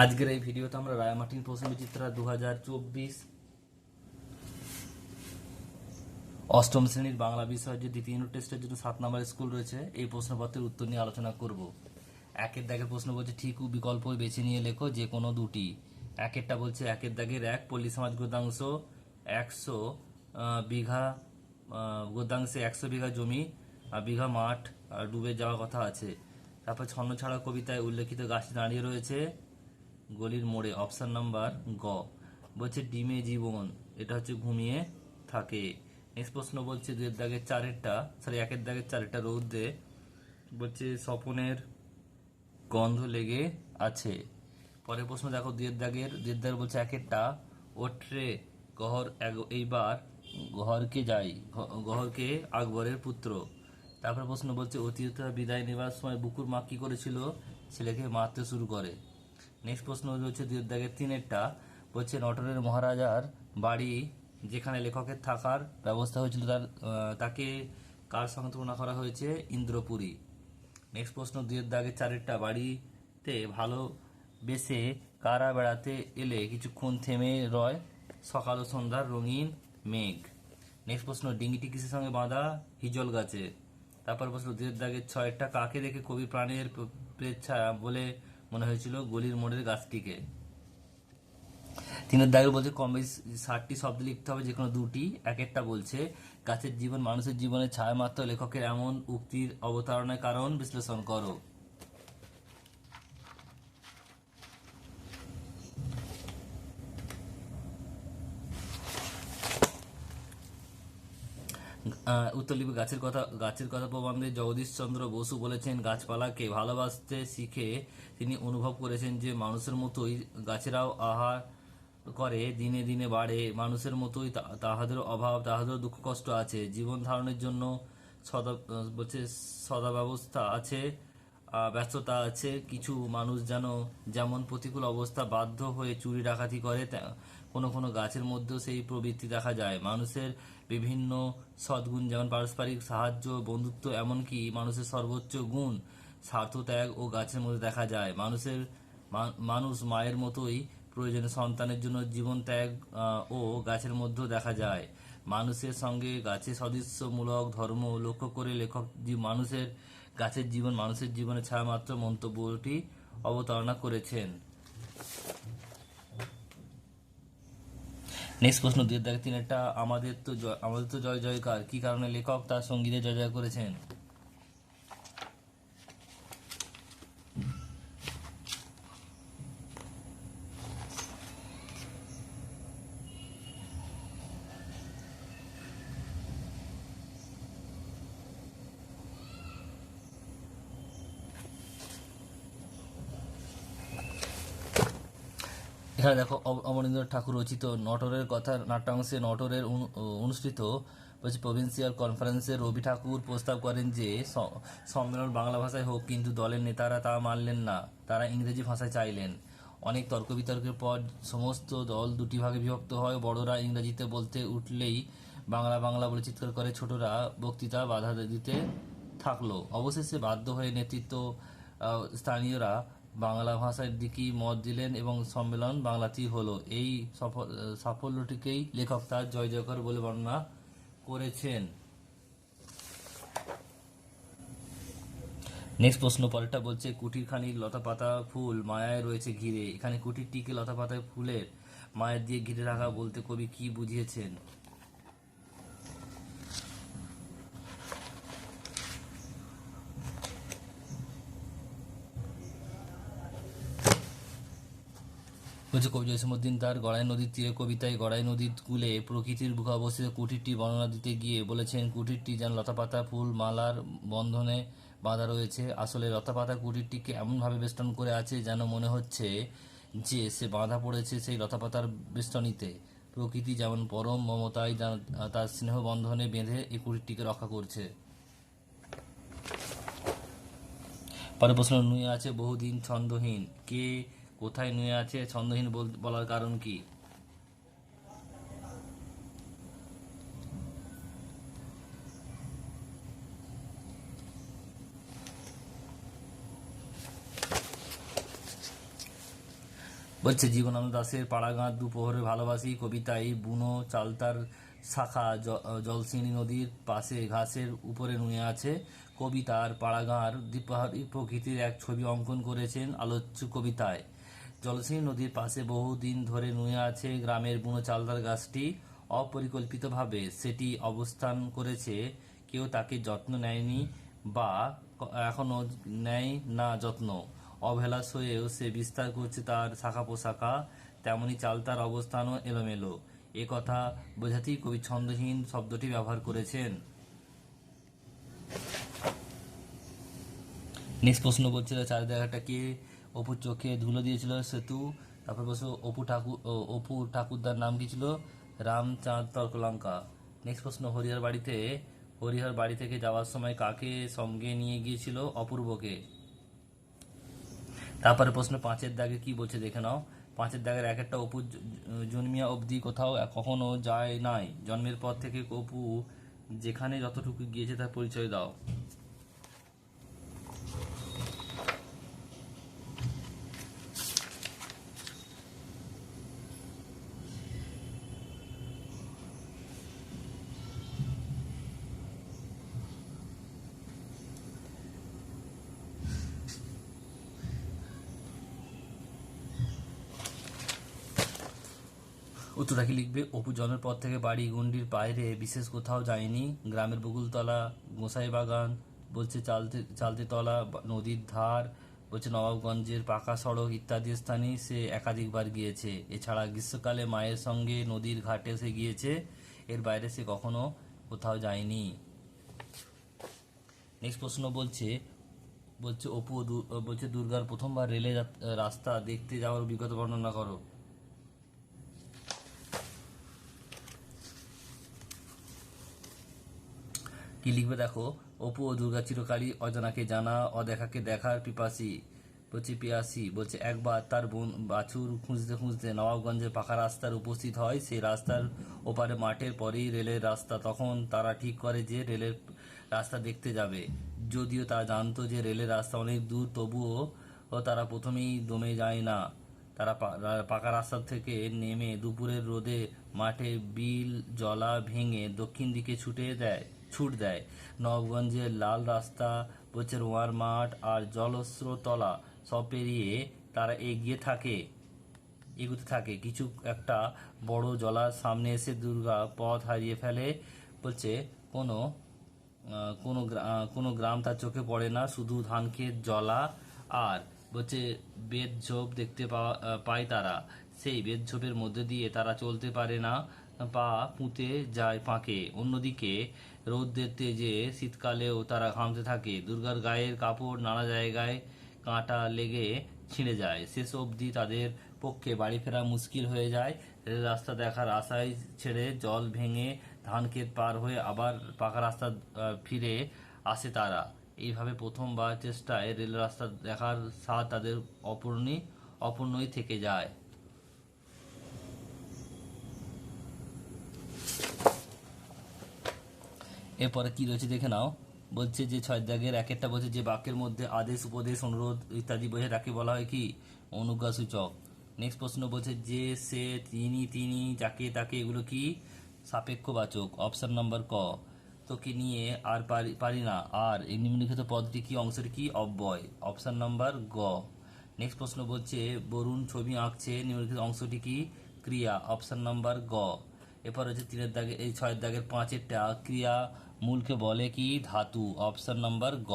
আজকের এই ভিডিওতে আমরা রায়ামাটিন প্রশ্ন বিচিত্রা দু অষ্টম শ্রেণির বাংলা বিষয়ের যে দ্বিতীয় ইউনিট টেস্টের জন্য সাত নম্বর স্কুল রয়েছে, এই প্রশ্নপত্রের উত্তর নিয়ে আলোচনা করব। একের দাগের প্রশ্ন বলছে, ঠিক বিকল্প বেছে নিয়ে লেখো যে কোনো দুটি। একেরটা বলছে, একের দাগের এক পল্লী সমাজ গদ্যাংশ একশো বিঘা গদ্যাংশে একশো বিঘা জমি বিঘা মাঠ ডুবে যাওয়ার কথা আছে। তারপর ছন্ন ছাড়া কবিতায় উল্লেখিত গাছ দাঁড়িয়ে রয়েছে গলির মোড়ে অপশন নাম্বার গ। বলছে, ডিমে জীবন। এটা হচ্ছে ঘুমিয়ে থাকে। নেক্সট প্রশ্ন বলছে, দুয়ের দাগের চারেরটা। সরি, একের দাগের চারেরটা রৌদ্রে বলছে, স্বপনের গন্ধ লেগে আছে। পরের প্রশ্ন, দেখো, দুয়ের দাগের দুয়ের দাগের বলছে, একেরটা। ওট্রে গহর এইবার, গহরকে যাই। গহরকে আকবরের পুত্র। তারপরে প্রশ্ন বলছে অতীতরা বিদায় নেবার সময় বুকুর মা কি করেছিল? ছেলেকে মারতে শুরু করে। নেক্সট প্রশ্ন রয়েছে দুই দাগের তিনেরটা। বলছে নটরের মহারাজার বাড়ি যেখানে লেখকের থাকার ব্যবস্থা হয়েছিল তার তাকে কার তুলনা করা হয়েছে? ইন্দ্রপুরী। নেক্সট প্রশ্ন দুইয়ের দাগে চারেরটা। বাড়িতে ভালো বেসে কারা বেড়াতে এলে কিছুক্ষণ থেমে রয় সকাল ও সন্ধ্যার রঙিন মেঘ। নেক্সট প্রশ্ন, ডিঙ্গিটি কিসের সঙ্গে বাঁধা? হিজল গাছে। তারপর প্রশ্ন দুইয়ের দাগে ছয়টা কাকে দেখে কবি প্রাণের প্রেচ্ছা বলে মনে হয়েছিল গলির মোড়ের গাছটিকে। তিনের দাগের বলছে কম বেশি ষাটটি শব্দ লিখতে হবে যে কোনো দুটি। এক একটা বলছে, গাছের জীবন মানুষের জীবনে ছায়া মাত্র, লেখকের এমন উক্তির অবতারণের কারণ বিশ্লেষণ করো। আহ, উত্তর লিপি গাছের কথা গাছের কথা প্রবন্ধে জগদীশচন্দ্র বসু বলেছেন গাছপালাকে ভালোবাসতে শিখে তিনি অনুভব করেছেন যে মানুষের মতোই গাছেরাও আহার করে দিনে দিনে বাড়ে। মানুষের মতোই তাহাদের অভাব তাহাদের দুঃখ কষ্ট আছে। জীবন ধারণের জন্য সদা বলছে সদা ব্যবস্থা আছে। ব্যস্ততা আছে। কিছু মানুষ যেন যেমন প্রতিকূল অবস্থা বাধ্য হয়ে চুরি ডাকাতি করে কোনো কোনো গাছের মধ্যেও সেই প্রবৃত্তি দেখা যায়। মানুষের বিভিন্ন সদ্গুণ, যেমন পারস্পরিক সাহায্য, বন্ধুত্ব, এমনকি মানুষের সর্বোচ্চ গুণ স্বার্থত্যাগ ও গাছের মধ্যে দেখা যায়। মানুষের মানুষ মায়ের মতোই প্রয়োজনে সন্তানের জন্য জীবন ত্যাগ ও গাছের মধ্যেও দেখা যায়। মানুষের সঙ্গে গাছের সদৃশ্যমূলক ধর্ম লক্ষ্য করে লেখক মানুষের গাছের জীবন, মানুষের জীবনে ছাড়া মাত্র মন্তব্যটি অবতারণা করেছেন। নেক্সট প্রশ্ন, দুই দাগ তিন একটা আমাদের তো আমাদের তো জয় জয়কার কি কারণে লেখক তার সঙ্গীতে জয় জয় করেছেন? এখানে দেখো, অব- অমরেন্দ্র ঠাকুর রচিত নটরের কথা, নাট্যাংশে নটরের অনুষ্ঠিত বলছে প্রভিন্সিয়াল কনফারেন্সে রবি ঠাকুর প্রস্তাব করেন যে সম্মেলন বাংলা ভাষায় হোক, কিন্তু দলের নেতারা তা মানলেন না। তারা ইংরেজি ভাষায় চাইলেন। অনেক তর্ক বিতর্কের পর সমস্ত দল দুটি ভাগে বিভক্ত হয়। বড়রা ইংরেজিতে বলতে উঠলেই বাংলা বাংলা বলে চিৎকার করে, ছোটরা বক্তৃতা বাধা দিতে থাকল। অবশেষে বাধ্য হয়ে নেতৃত্ব স্থানীয়রা বাংলা ভাষার দিকেই মত দিলেন এবং সম্মেলন বাংলাতেই হলো। এই সফল সাফল্যটিকেই লেখক তার জয় জয়কর বলে বর্ণনা করেছেন। নেক্সট প্রশ্ন, পরেরটা বলছে কুটির খানির লতা পাতা ফুল মায়ায় রয়েছে ঘিরে। এখানে কুটিরটিকে লতা পাতায় ফুলের মায়ের দিয়ে ঘিরে রাখা বলতে কবি কি বুঝিয়েছেন? বলছে কবি জসীমউদ্দিন তার গড়াই নদীর তীরে কবিতায় গড়াই নদীর কূলে প্রকৃতির বুকে অবস্থিত কুটিরটি বর্ণনা দিতে গিয়ে বলেছেন, কুটিরটি যেন লতাপাতা, ফুল, মালার বন্ধনে বাঁধা রয়েছে। আসলে লতাপাতা কুটিরটিকে এমনভাবে বেষ্টন করে আছে যেন মনে হচ্ছে যে সে বাঁধা পড়েছে সেই লতাপাতার বেষ্টনীতে। প্রকৃতি যেমন পরম, মমতায় তার স্নেহ বন্ধনে বেঁধে এই কুটিরটিকে রক্ষা করছে। পরে প্রশ্ন নুয়ে আছে, বহুদিন ছন্দহীন। কে কোথায় নুয়ে আছে, ছন্দহীন বল- বলার কারণ কি? বলছে, জীবনানন্দ দাসের পাড়াগাঁ দুপোহরে ভালোবাসি কবিতায় বুনো চালতার শাখা জলসিনী নদীর পাশে ঘাসের উপরে নুয়ে আছে। কবিতার পাড়াগাঁর দ্বীপাহারি প্রকৃতির এক ছবি অঙ্কন করেছেন আলোচ্য কবিতায়। জলসিনী নদীর পাশে বহুদিন ধরে নুয়ে আছে গ্রামের বুনো চালদার গাছটি। অপরিকল্পিতভাবে সেটি অবস্থান করেছে, কেউ তাকে যত্ন নেয়নি বা এখনও নেয় না যত্ন। অবহেলাস হয়েও সে বিস্তার করছে তার শাখা পোশাখা। তেমনি চাল তার অবস্থানও এলোমেলো। এ কথা বোঝাতেই কবি ছন্দহীন শব্দটি ব্যবহার করেছেন। নেক্সট প্রশ্ন বলছিল চার জায়গাটাকে অপুর চোখে ধুলো দিয়েছিল সেতু, তারপর বলছো অপু ঠাকুর অপু ঠাকুরদার নাম কি ছিল? রামচাঁদ তর্কলঙ্কা। নেক্সট প্রশ্ন, হরিহর বাড়িতে, হরিহর বাড়ি থেকে যাওয়ার সময় কাকে সঙ্গে নিয়ে গিয়েছিল অপূর্বকে? তারপরে প্রশ্ন, পাঁচের দাগে কি বলছে দেখে নাও। পাঁচের দাগের এক একটা অপু জন্মিয়া অবধি কোথাও কখনো যায় নাই। জন্মের পর থেকে অপু যেখানে যতটুকু গিয়েছে তার পরিচয় দাও। উত্তরটা কি লিখবে, অপু জন্মের পর থেকে বাড়ি গন্ডির বাইরে, বিশেষ কোথাও যায়নি। গ্রামের বকুলতলা, গোসাই বাগান, বলছে চালতে চালতে তলা নদীর ধার, বলছে নবাবগঞ্জের পাকা সড়ক ইত্যাদি স্থানে সে একাধিকবার গিয়েছে। এছাড়া গ্রীষ্মকালে মায়ের সঙ্গে নদীর ঘাটে সে গিয়েছে। এর বাইরে সে কখনো কোথাও যায়নি। নেক্সট প্রশ্ন বলছে বলছে, অপু বলছে, দুর্গার প্রথমবার রেলে রাস্তা দেখতে যাওয়ার অভিজ্ঞতা বর্ণনা করো। কি লিখবে দেখো? অপু ও দুর্গা চিরকালই অজানাকে জানা, অদেখাকে দেখার পিপাসি বলছে পিয়াসি বলছে, একবার তার বোন বাছুর খুঁজতে খুঁজতে নবাবগঞ্জের পাকা রাস্তার উপস্থিত হয়। সেই রাস্তার ওপারে মাঠের পরেই রেলের রাস্তা। তখন তারা ঠিক করে যে রেলের রাস্তা দেখতে যাবে। যদিও তারা জানতো যে রেলের রাস্তা অনেক দূর, তবুও ও তারা প্রথমেই দমে যায় না। তারা পাকা রাস্তা থেকে নেমে দুপুরের রোদে মাঠে বিল, জলা ভেঙে দক্ষিণ দিকে ছুটে দেয়। ছুট দেয়। নবগঞ্জের লাল রাস্তা বলছে রোয়ার মাঠ আর জলস্রোতলা সব পেরিয়ে তারা এগিয়ে থাকে, এগুতে থাকে। কিছু একটা বড় জলার সামনে এসে দুর্গা পথ হারিয়ে ফেলে, বলছে, কোনো কোনো কোনো গ্রাম তার চোখে পড়ে না, শুধু ধান ক্ষেত জলা আর, বলছে বেদ ঝোপ দেখতে পাওয়া পায় তারা। সেই বেদ ঝোপের মধ্যে দিয়ে তারা চলতে পারে না। পা পুঁতে যায় পাঁকে অন্যদিকে রৌদ্রের তেজে শীতকালেও তারা ঘামতে থাকে, দুর্গার গায়ের কাপড় নানা জায়গায় কাঁটা লেগে ছিঁড়ে যায়। শেষ অবধি তাদের পক্ষে বাড়ি ফেরা মুশকিল হয়ে যায়। রেল রাস্তা দেখার আশায় ছেড়ে জল ভেঙে ধান ক্ষেত পার হয়ে আবার পাকা রাস্তা ফিরে আসে তারা। এইভাবে প্রথমবার চেষ্টায় রেল রাস্তা দেখার স্বাদ তাদের অপূর্ণই অপূর্ণই থেকে যায়। এরপরে কি রয়েছে দেখে নাও। বলছে যে ছয় দাগের এক একটা বলছে যে বাক্যের মধ্যে আদেশ, উপদেশ, অনুরোধ ইত্যাদি বোঝে তাকে বলা হয় কি? অনুজ্ঞা সূচক নেক্সট প্রশ্ন বলছে যে সে, তিনি তিনি, যাকে, তাকে এগুলো কি? সাপেক্ষবাচক। অপশান নাম্বার ক। তোকে নিয়ে আর পারি না। আর এই নিম্নলিখিত পদটি কি? অংশের কি? অব্যয়। অপশান নাম্বার গ। নেক্সট প্রশ্ন বলছে, বরুণ ছবি আঁকছে। নিম্নলিখিত অংশটি কি? ক্রিয়া। অপশান নাম্বার গ। এরপর হচ্ছে তিনের দাগে, এই ছয়ের দাগের পাঁচের পাঁচেরটা ক্রিয়া মূলকে বলে কি? ধাতু অপশান নাম্বার গ।